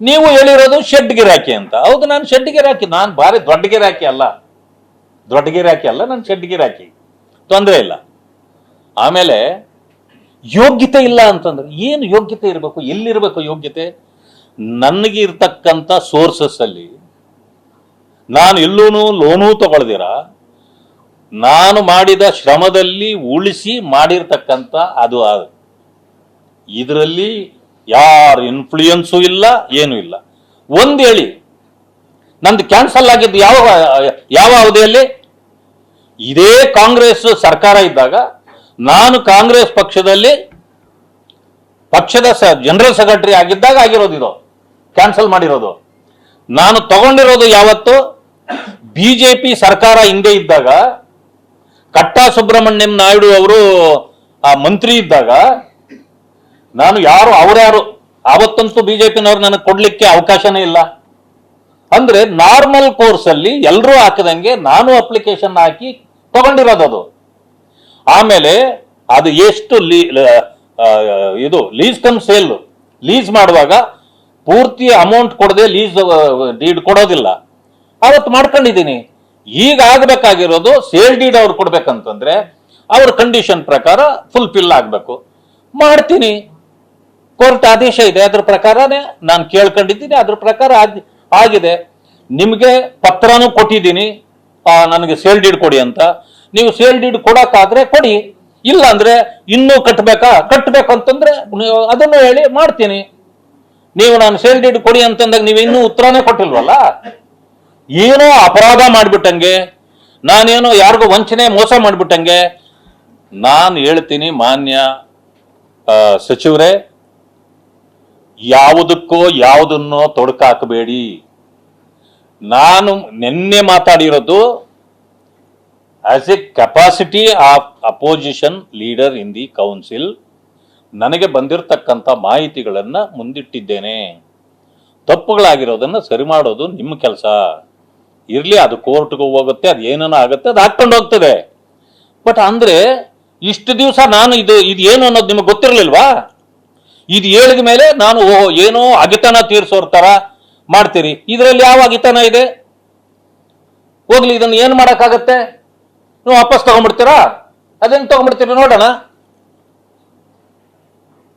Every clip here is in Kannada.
ನೀವು ಹೇಳಿರೋದು ಶೆಡ್ ಗಿರಾಕಿ ಅಂತ. ಹೌದು, ನಾನು ಶೆಡ್ ಗಿರಾಕಿ ನಾನು ಭಾರಿ ದೊಡ್ಡ ಗಿರಾಕಿ ಅಲ್ಲ. ದೊಡ್ಡ ಗಿರಾಕಿ ಅಲ್ಲ, ನಾನು ಶೆಡ್ ಗಿರಾಕಿ ತೊಂದರೆ ಇಲ್ಲ. ಆಮೇಲೆ ಯೋಗ್ಯತೆ ಇಲ್ಲ ಅಂತಂದ್ರೆ, ಏನು ಯೋಗ್ಯತೆ ಇರಬೇಕು, ಎಲ್ಲಿರಬೇಕು ಯೋಗ್ಯತೆ? ನನಗೆ ಇರ್ತಕ್ಕಂಥ ಸೋರ್ಸಸ್ ಅಲ್ಲಿ ನಾನು ಎಲ್ಲೂ ಲೋನೂ ತಗೊಳ್ದಿರ? ನಾನು ಮಾಡಿದ ಶ್ರಮದಲ್ಲಿ ಉಳಿಸಿ ಮಾಡಿರ್ತಕ್ಕಂಥ ಅದು ಇದರಲ್ಲಿ ಯಾರ ಇನ್ಫ್ಲೂಯೆನ್ಸು ಇಲ್ಲ, ಏನೂ ಇಲ್ಲ. ಒಂದು ಹೇಳಿ, ನಂದು ಕ್ಯಾನ್ಸಲ್ ಆಗಿದ್ದು ಯಾವ ಯಾವ ಅವಧಿಯಲ್ಲಿ? ಇದೇ ಕಾಂಗ್ರೆಸ್ ಸರ್ಕಾರ ಇದ್ದಾಗ ನಾನು ಕಾಂಗ್ರೆಸ್ ಪಕ್ಷದಲ್ಲಿ ಪಕ್ಷದ ಸ ಜನರಲ್ ಸೆಕ್ರೆಟರಿ ಆಗಿದ್ದಾಗ ಆಗಿರೋದು ಇದು ಕ್ಯಾನ್ಸಲ್ ಮಾಡಿರೋದು. ನಾನು ತಗೊಂಡಿರೋದು ಯಾವತ್ತು? ಬಿ ಜೆ ಪಿ ಸರ್ಕಾರ ಹಿಂದೆ ಇದ್ದಾಗ, ಕಟ್ಟಾ ಸುಬ್ರಹ್ಮಣ್ಯಂ ನಾಯ್ಡು ಅವರು ಆ ಮಂತ್ರಿ ಇದ್ದಾಗ ನಾನು ಯಾರು ಅವ್ರ್ಯಾರು ಆವತ್ತಂತೂ ಬಿಜೆಪಿನವ್ರು ನನಗೆ ಕೊಡ್ಲಿಕ್ಕೆ ಅವಕಾಶನೇ ಇಲ್ಲ. ಅಂದ್ರೆ ನಾರ್ಮಲ್ ಕೋರ್ಸ್ ಅಲ್ಲಿ ಎಲ್ಲರೂ ಹಾಕದಂಗೆ ನಾನು ಅಪ್ಲಿಕೇಶನ್ ಹಾಕಿ ತಗೊಂಡಿರೋದು ಅದು. ಆಮೇಲೆ ಅದು ಎಷ್ಟು ಲೀ ಇದು ಲೀಸ್ ಕಮ್ ಸೇಲ್ ಲೀಸ್ ಮಾಡುವಾಗ ಪೂರ್ತಿ ಅಮೌಂಟ್ ಕೊಡದೆ ಲೀಸ್ ಡೀಡ್ ಕೊಡೋದಿಲ್ಲ. ಅವತ್ತು ಮಾಡ್ಕೊಂಡಿದ್ದೀನಿ. ಈಗ ಆಗ್ಬೇಕಾಗಿರೋದು ಸೇಲ್ ಡೀಡ್ ಅವ್ರು ಕೊಡ್ಬೇಕಂತಂದ್ರೆ ಅವ್ರ ಕಂಡೀಷನ್ ಪ್ರಕಾರ ಫುಲ್ಫಿಲ್ ಆಗಬೇಕು. ಮಾಡ್ತೀನಿ. ಕೋರ್ಟ್ ಆದೇಶ ಇದೆ, ಅದ್ರ ಪ್ರಕಾರನೇ ನಾನು ಕೇಳ್ಕೊಂಡಿದ್ದೀನಿ, ಅದ್ರ ಪ್ರಕಾರ ಆಗ್- ಆಗಿದೆ. ನಿಮಗೆ ಪತ್ರನೂ ಕೊಟ್ಟಿದ್ದೀನಿ ನನಗೆ ಸೇಲ್ ಡೀಡ್ ಕೊಡಿ ಅಂತ. ನೀವು ಸೇಲ್ ಡೀಡ್ ಕೊಡಕ್ಕಾದ್ರೆ ಕೊಡಿ. ಇಲ್ಲ ಅಂದ್ರೆ ಇನ್ನೂ ಕಟ್ಟಬೇಕಾ ಕಟ್ಟಬೇಕು ಅಂತಂದ್ರೆ ಅದನ್ನು ಹೇಳಿ ಮಾಡ್ತೀನಿ. ನೀವು ನಾನು ಸೇಲ್ ಡೀಡ್ ಕೊಡಿ ಅಂತಂದಾಗ ನೀವು ಇನ್ನೂ ಉತ್ತರನೇ ಕೊಟ್ಟಿಲ್ವಲ್ಲ? ಏನೋ ಅಪರಾಧ ಮಾಡ್ಬಿಟ್ಟಂಗೆ, ನಾನೇನೋ ಯಾರಿಗೂ ವಂಚನೆ ಮೋಸ ಮಾಡ್ಬಿಟ್ಟಂಗೆ, ನಾನು ಹೇಳ್ತೀನಿ ಮಾನ್ಯ ಸಚಿವರೇ ಯಾವುದಕ್ಕೋ ಯಾವುದನ್ನೋ ತೊಡಕಾಕಬೇಡಿ. ನಾನು ನಿನ್ನೆ ಮಾತಾಡಿರೋದು as a capacity of opposition leader in the council ನನಗೆ ಬಂದಿರತಕ್ಕಂಥ ಮಾಹಿತಿಗಳನ್ನು ಮುಂದಿಟ್ಟಿದ್ದೇನೆ. ತಪ್ಪುಗಳಾಗಿರೋದನ್ನು ಸರಿ ಮಾಡೋದು ನಿಮ್ಮ ಕೆಲಸ. ಇರಲಿ, ಅದು ಕೋರ್ಟ್ಗೆ ಹೋಗುತ್ತೆ, ಅದು ಏನೇನೋ ಆಗುತ್ತೆ, ಅದು ಹಾಕೊಂಡು ಹೋಗ್ತದೆ. ಬಟ್ ಅಂದರೆ ಇಷ್ಟು ದಿವಸ ನಾನು ಇದು ಇದು ಏನು ಅನ್ನೋದು ನಿಮಗೆ ಗೊತ್ತಿರಲಿಲ್ವಾ? ಇದು ಹೇಳಿದ ಮೇಲೆ ನಾನು ಓಹೋ ಏನೋ ಅಗಿತನ ತೀರ್ಸೋರ್ ತರ ಮಾಡ್ತೀರಿ. ಇದರಲ್ಲಿ ಯಾವ ಅಗಿತನ ಇದೆ? ಹೋಗ್ಲಿ ಇದನ್ನ ಏನ್ ಮಾಡಕ್ಕಾಗತ್ತೆ? ನೀವು ವಾಪಸ್ ತಗೊಂಡ್ಬಿಡ್ತೀರಾ? ಅದೇನ್ ತಗೊಂಡ್ಬಿಡ್ತೀರಿ ನೋಡೋಣ.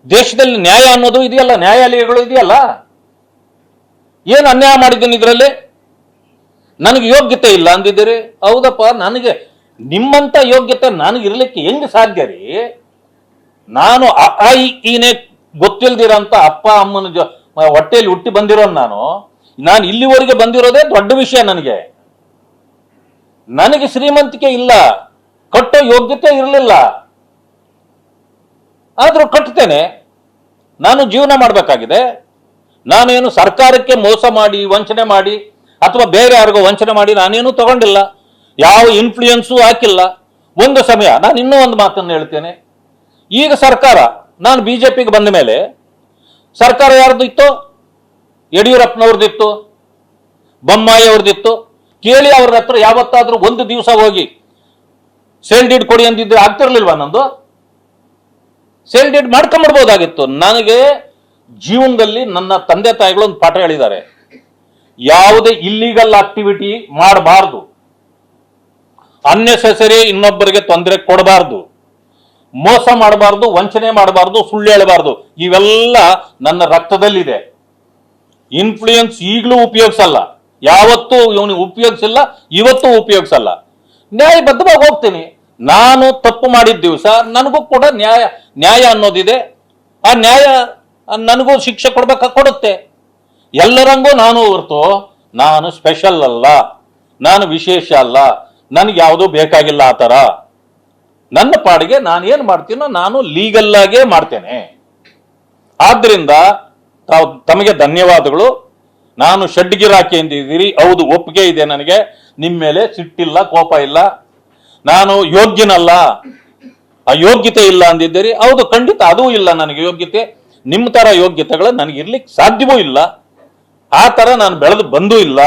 ದೇಶದಲ್ಲಿ ನ್ಯಾಯ ಅನ್ನೋದು ಇದೆಯಲ್ಲ ನ್ಯಾಯಾಲಯಗಳು ಇದೆಯಲ್ಲ. ಏನು ಅನ್ಯಾಯ ಮಾಡಿದ್ದೀನಿ ಇದರಲ್ಲಿ? ನನಗೆ ಯೋಗ್ಯತೆ ಇಲ್ಲ ಅಂದಿದ್ದೀರಿ. ಹೌದಪ್ಪ ನನಗೆ ನಿಮ್ಮಂತ ಯೋಗ್ಯತೆ ನನಗೆ ಇರ್ಲಿಕ್ಕೆ ಹೆಂಗ್ ಸಾಧ್ಯ ರೀ? ನಾನು ಅ ಆ, ಇ, ಈನೇ ಗೊತ್ತಿಲ್ದಿರಂತ ಅಪ್ಪ ಅಮ್ಮನ ಜೊ ಹೊಟ್ಟೆಯಲ್ಲಿ ಹುಟ್ಟಿ ಬಂದಿರೋ ನಾನು. ನಾನು ಇಲ್ಲಿವರೆಗೆ ಬಂದಿರೋದೇ ದೊಡ್ಡ ವಿಷಯ ನನಗೆ. ನನಗೆ ಶ್ರೀಮಂತಿಕೆ ಇಲ್ಲ. ಕಟ್ಟೋ ಯೋಗ್ಯತೆ ಇರಲಿಲ್ಲ. ಆದರೂ ಕಟ್ತೇನೆ. ನಾನು ಜೀವನ ಮಾಡಬೇಕಾಗಿದೆ. ನಾನೇನು ಸರ್ಕಾರಕ್ಕೆ ಮೋಸ ಮಾಡಿ, ವಂಚನೆ ಮಾಡಿ, ಅಥವಾ ಬೇರೆ ಯಾರಿಗೂ ವಂಚನೆ ಮಾಡಿ ನಾನೇನು ತಗೊಂಡಿಲ್ಲ. ಯಾವ ಇನ್ಫ್ಲೂಯೆನ್ಸು ಹಾಕಿಲ್ಲ. ಒಂದು ಸಮಯ, ನಾನು ಇನ್ನೂ ಒಂದು ಮಾತನ್ನು ಹೇಳ್ತೇನೆ. ಈಗ ಸರ್ಕಾರ ನಾನು ಬಿಜೆಪಿಗೆ ಬಂದ ಮೇಲೆ ಸರ್ಕಾರ ಯಾರ್ದು ಇತ್ತು? ಯಡಿಯೂರಪ್ಪನವ್ರದ್ದಿತ್ತು ಬೊಮ್ಮಾಯಿ ಅವ್ರದ್ದಿತ್ತು ಕೇಳಿ ಅವ್ರ ಹತ್ರ ಯಾವತ್ತಾದ್ರೂ ಒಂದು ದಿವಸ ಹೋಗಿ ಸೇಲ್ ಡೀಡ್ ಕೊಡಿ ಅಂದಿದ್ರೆ ಆಗ್ತಿರ್ಲಿಲ್ವಾ ನಂದು? ಸೇಲ್ ಡೀಡ್ ಮಾಡ್ಕೊಂಬಿಡ್ಬೋದಾಗಿತ್ತು ನನಗೆ ಜೀವನದಲ್ಲಿ ನನ್ನ ತಂದೆ ತಾಯಿಗಳು ಒಂದು ಪಾಠ ಹೇಳಿದ್ದಾರೆ. ಯಾವುದೇ ಇಲ್ಲಿಗಲ್ ಆಕ್ಟಿವಿಟಿ ಮಾಡಬಾರ್ದು. ಅನ್ನೆಸೆಸರಿ ಇನ್ನೊಬ್ಬರಿಗೆ ತೊಂದರೆ ಕೊಡಬಾರ್ದು. ಮೋಸ ಮಾಡಬಾರ್ದು, ವಂಚನೆ ಮಾಡಬಾರ್ದು, ಸುಳ್ಳು ಹೇಳಬಾರ್ದು. ಇವೆಲ್ಲ ನನ್ನ ರಕ್ತದಲ್ಲಿದೆ. ಇನ್ಫ್ಲೂಯೆನ್ಸ್ ಈಗಲೂ ಉಪಯೋಗಿಸಲ್ಲ. ಯಾವತ್ತೂ ಇವನಿಗೆ ಉಪಯೋಗಿಸಿಲ್ಲ, ಇವತ್ತು ಉಪಯೋಗಿಸಲ್ಲ. ನ್ಯಾಯಬದ್ಧವಾಗಿ ಹೋಗ್ತೀನಿ. ನಾನು ತಪ್ಪು ಮಾಡಿದ ದಿವಸ ನನಗೂ ಕೂಡ ನ್ಯಾಯ ನ್ಯಾಯ ಅನ್ನೋದಿದೆ. ಆ ನ್ಯಾಯ ನನಗೂ ಶಿಕ್ಷೆ ಕೊಡ್ಬೇಕ? ಕೊಡುತ್ತೆ. ಎಲ್ಲರಂಗೂ ನಾನು ಹೊರತು ನಾನು ಸ್ಪೆಷಲ್ ಅಲ್ಲ. ನಾನು ವಿಶೇಷ ಅಲ್ಲ. ನನಗೆ ಯಾವುದೂ ಬೇಕಾಗಿಲ್ಲ ಆ ಥರ. ನನ್ನ ಪಾಡಿಗೆ ನಾನು ಏನು ಮಾಡ್ತೀನೋ ನಾನು ಲೀಗಲ್ ಆಗೇ ಮಾಡ್ತೇನೆ. ಆದ್ರಿಂದ ತಾವು ತಮಗೆ ಧನ್ಯವಾದಗಳು. ನಾನು ಷಡ್ಗಿರಾಕಿ ಎಂದಿದ್ದೀರಿ ಹೌದು, ಒಪ್ಪಿಗೆ ಇದೆ ನನಗೆ. ನಿಮ್ಮ ಮೇಲೆ ಸಿಟ್ಟಿಲ್ಲ, ಕೋಪ ಇಲ್ಲ. ನಾನು ಯೋಗ್ಯನಲ್ಲ. ಅಯೋಗ್ಯತೆ ಇಲ್ಲ ಅಂದಿದ್ದೀರಿ. ಹೌದು, ಖಂಡಿತ ಅದೂ ಇಲ್ಲ ನನಗೆ ಯೋಗ್ಯತೆ. ನಿಮ್ಮ ತರ ಯೋಗ್ಯತೆಗಳು ನನಗೆ ಇರ್ಲಿಕ್ಕೆ ಸಾಧ್ಯವೂ ಇಲ್ಲ. ಆ ತರ ನಾನು ಬೆಳೆದು ಬಂದೂ ಇಲ್ಲ.